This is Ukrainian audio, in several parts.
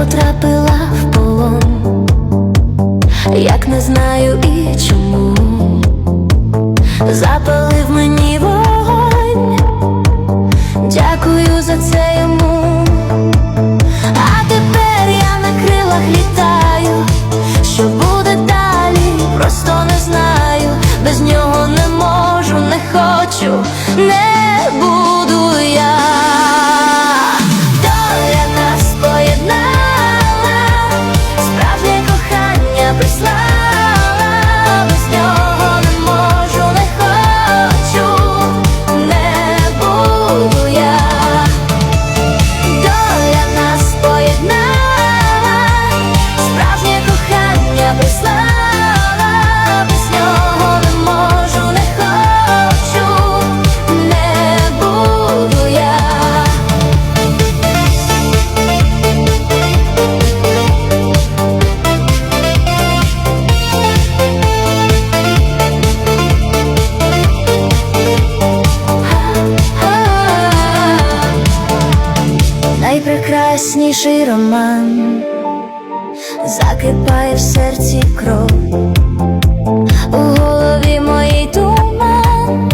потрапила в полон, як не знаю і чому. найясніший роман, закипає в серці кров, у голові моїй туман,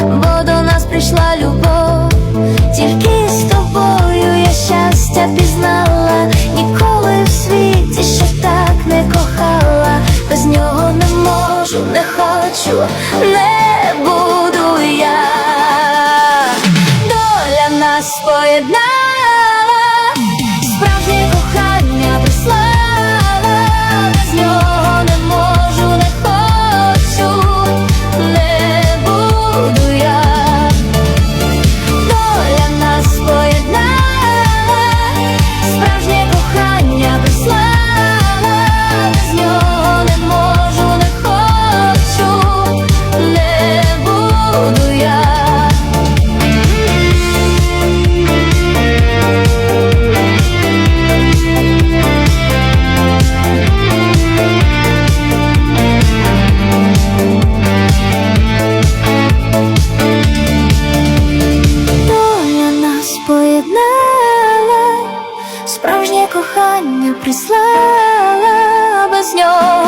бо до нас прийшла любов, тільки з тобою я щастя пізнала, ніколи в світі ще так не кохала, без нього не можу, не хочу. об'єднала, справжнє кохання прислала без нього.